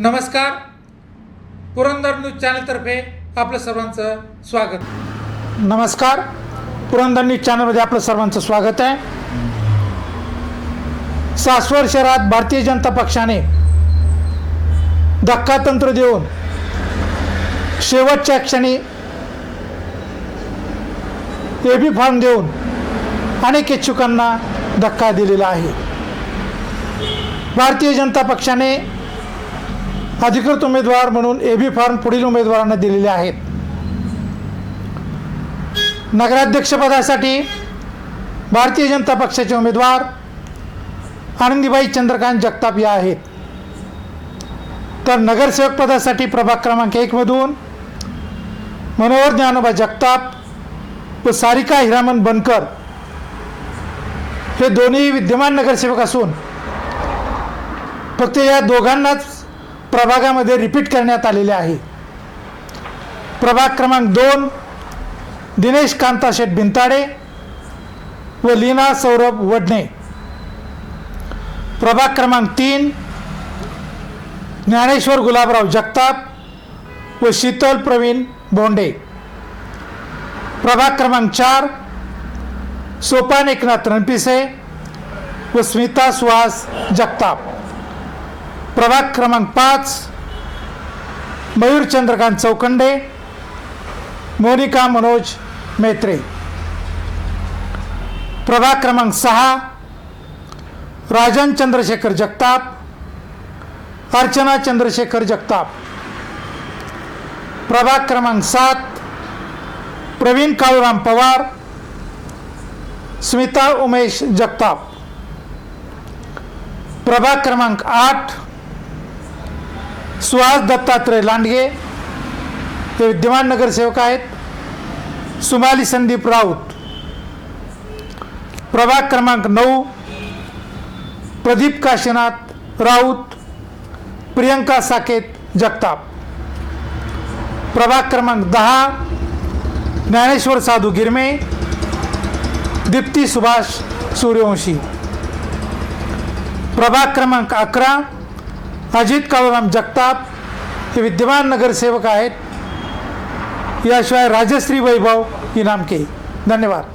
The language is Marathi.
नमस्कार. पुरंदर न्यूज चॅनलतर्फे आपलं सर्वांचं स्वागत. नमस्कार. पुरंदर न्यूज चॅनलमध्ये आपलं सर्वांचं स्वागत आहे. सासवड शहरात भारतीय जनता पक्षाने धक्कातंत्र देऊन शेवटच्या क्षणी ए बी फॉर्म देऊन अनेक इच्छुकांना धक्का दिलेला आहे. भारतीय जनता पक्षाने अधिकृत उमेदवार म्हणून ए बी फॉर्म पुढील उमेदवारांना दिलेले आहेत. नगराध्यक्षपदासाठी भारतीय जनता पक्षाचे उमेदवार आनंदीबाई चंद्रकांत जगताप या आहेत. तर नगरसेवक पदासाठी प्रभाग क्रमांक एकमधून मनोहर ज्ञानोबा जगताप व सारिका हिरामन बनकर हे दोन्ही विद्यमान नगरसेवक असून फक्त या दोघांनाच प्रभागामध्ये रिपीट करण्यात आलेले आहे. प्रभाग क्रमांक दोन दिनेश कांता शेठ भिंताडे व लीना सौरभ वडणे. प्रभाग क्रमांक तीन ज्ञानेश्वर गुलाबराव जगताप व शीतल प्रवीण बोंडे. प्रभाग क्रमांक चार सोपान एकनाथ रणपिसे व स्मिता सुहास जगताप. प्रभाग क्रमांक पाच मयूर चंद्रकांत चौखंडे मोनिका मनोज मेत्रे. प्रभाग क्रमांक सहा राजन चंद्रशेखर जगताप अर्चना चंद्रशेखर जगताप. प्रभाग क्रमांक सात प्रवीण काळूराम पवार स्मिता उमेश जगताप. प्रभाग क्रमांक आठ सुहास दत्तात्रय लांडगे ते विद्यमान नगरसेवक आहेत. सुमाली संदीप राऊत. प्रभाग क्रमांक नऊ. प्रदीप काशीनाथ राऊत. प्रियंका साकेत जगताप. प्रभाग क्रमांक दहा. ज्ञानेश्वर साधू गिरमे. दीप्ती सुभाष सूर्यवंशी. प्रभाग क्रमांक अकरा. अजित काळूराम जगताप हे विद्यमान नगरसेवक आहेत. याशिवाय राजश्री वैभव इनामके धन्यवाद.